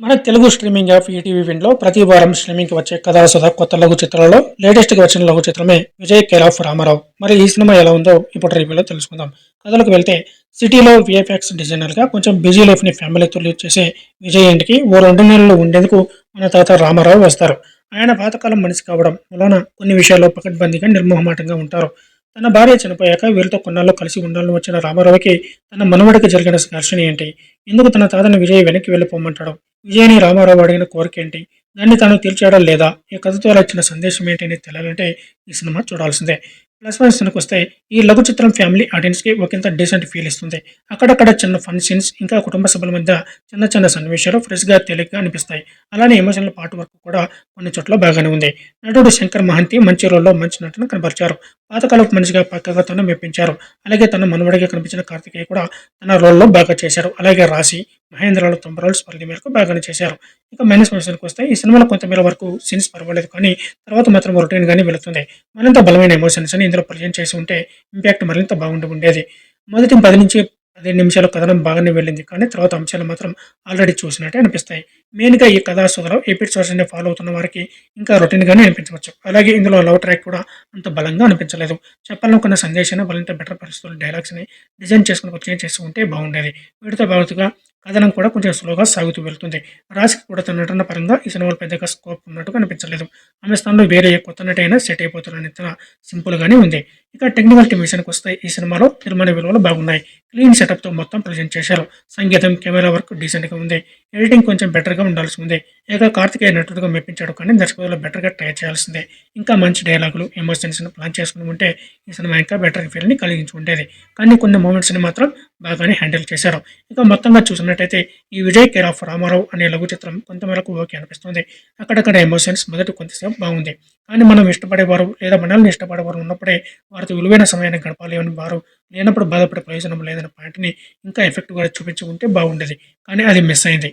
మన Telugu streaming app ETV విండ్లో ప్రతి వారం స్ట్రీమింగ్కి వచ్చే కథా సుధా కొత్త లఘు చిత్రాలలో లేటెస్ట్గా వచ్చిన లఘు చిత్రమే విజయ్ కేర్ రామారావు. మరి ఈ సినిమా ఎలా ఉందో ఇప్పుడు రివ్యూలో తెలుసుకుందాం. కథలకు వెళ్తే సిటీలో విఎఫ్ఎక్స్ డిజైనర్గా కొంచెం బిజీ లైఫ్ని ఫ్యామిలీతో లీడ్ చేసే విజయ్ ఇంటికి ఓ రెండు నెలలు ఉండేందుకు మన తాత రామారావు వస్తారు. ఆయన పాతకాలం మనిషి కావడం వలన కొన్ని విషయాల్లో పకడ్బందీగా నిర్మోహమాటంగా ఉంటారు. తన భార్య చనిపోయాక వీరితో కొన్నాళ్ళు కలిసి ఉండాలని వచ్చిన రామారావుకి తన మనవడికి జరిగిన ఘర్షణ ఏంటి? ఎందుకు తన తాతను విజయ్ వెనక్కి వెళ్ళిపోమంటాడు? విజయని రామారావు అడిగిన కోరిక ఏంటి దాన్ని తను తీర్చేయడం లేదా? ఈ కథతో వచ్చిన సందేశం ఏంటి అని తెలియాలంటే ఈ సినిమా చూడాల్సిందే. ప్లస్ వన్ సినిమాకి వస్తే ఈ లఘు చిత్రం ఫ్యామిలీ ఆడియన్స్కి ఒకంత డీసెంట్ ఫీల్ ఇస్తుంది. అక్కడక్కడ చిన్న ఫన్ సీన్స్ ఇంకా కుటుంబ సభ్యుల మధ్య చిన్న చిన్న సన్నివేశాలు ఫ్రెష్గా తేలిగ్గా అనిపిస్తాయి. అలానే ఎమోషనల్ పార్ట్ వరకు కూడా కొన్ని చోట్ల బాగానే ఉంది. నటుడు శంకర్ మహంతి మంచి రోల్లో మంచి నటన కనబరిచారు పాతకాలపు మనిషిగా పక్కగా తను మెప్పించారు. అలాగే తన మనవడిగా కనిపించిన కార్తికేయ కూడా తన రోల్లో బాగా చేశారు. అలాగే రాశి మహేంద్రలో తొంభై రోల్స్ పరిధి మేరకు బాగానే చేశారు. ఇక మైనస్ విషయానికి వస్తే ఈ సినిమాలో కొంతమేర వరకు సీన్స్ పర్వాలేదు కానీ తర్వాత మాత్రం రొటీన్ కానీ వెళుతుంది. మరింత బలమైన ఎమోషన్స్ అని ఇందులో పరిచయం చేసి ఉంటే ఇంపాక్ట్ మరింత బాగుండి ఉండేది. మొదటి పది నుంచి పదిహేను నిమిషాల కథనం బాగానే వెళ్ళింది కానీ తర్వాత అంశాలు మాత్రం ఆల్రెడీ చూసినట్టే అనిపిస్తాయి. మెయిన్గా ఈ కథా సోదలో ఎపిసోడ్స్ని ఫాలో అవుతున్న వారికి ఇంకా రొటీన్గానే అనిపించవచ్చు. అలాగే ఇందులో లవ్ ట్రాక్ కూడా అంత బలంగా అనిపించలేదు. చెప్పాలనుకున్న సందేశాన్ని మరింత బెటర్ పరిస్థితులు డైలాగ్స్ని డిజైన్ చేసుకుని వచ్చి చేసి ఉంటే బాగుండేది. వీటితో బాగుతుగా కథనం కూడా కొంచెం స్లోగా సాగుతూ వెళ్తుంది. రాశికి కూడా తన నటన పరంగా ఈ సినిమాలో పెద్దగా స్కోప్ ఉన్నట్టు కనిపించలేదు. ఆమె స్థానంలో వేరే కొత్త నటి అయినా సెట్ అయిపోతున్న తన సింపుల్గానే ఉంది. ఇక టెక్నికల్ టీమ్ విషయానికి వస్తే ఈ సినిమాలో నిర్మాణ విలువలు బాగున్నాయి. క్లీన్ సెటప్తో మొత్తం ప్రజెంట్ చేశారు. సంగీతం కెమెరా వర్క్ డీసెంట్గా ఉంది. ఎడిటింగ్ కొంచెం బెటర్గా ఉండాల్సి ఉంది. ఇక కార్తికేయ నటుడుగా మెప్పించాడు కానీ దర్శకులు బెటర్గా ట్రై చేయాల్సిందే. ఇంకా మంచి డైలాగులు ఎమోషన్స్ ప్లాన్ చేసుకుని ఉంటే ఈ సినిమా ఇంకా బెటర్ ఫీల్ని కలిగించి ఉండేది. కానీ కొన్ని మూమెంట్స్ని మాత్రం బాగానే హ్యాండిల్ చేశారు. ఇక మొత్తంగా చూసినట్టయితే ఈ విజయ్ కేర్ ఆఫ్ రామారావు అనే లఘు చిత్రం కొంతమేరకు ఓకే అనిపిస్తుంది. అక్కడక్కడ ఎమోషన్స్ మొదటి కొంతసేపు బాగుంది. కానీ మనం ఇష్టపడేవారు లేదా మనల్ని ఇష్టపడేవారు ఉన్నప్పుడే వారితో విలువైన సమయాన్ని గడపాలి అని వారు లేనప్పుడు బాధపడే ప్రయోజనం లేదన్న పాయింట్ని ఇంకా ఎఫెక్ట్గా చూపించుకుంటే బాగుండేది. కానీ అది మిస్ అయింది.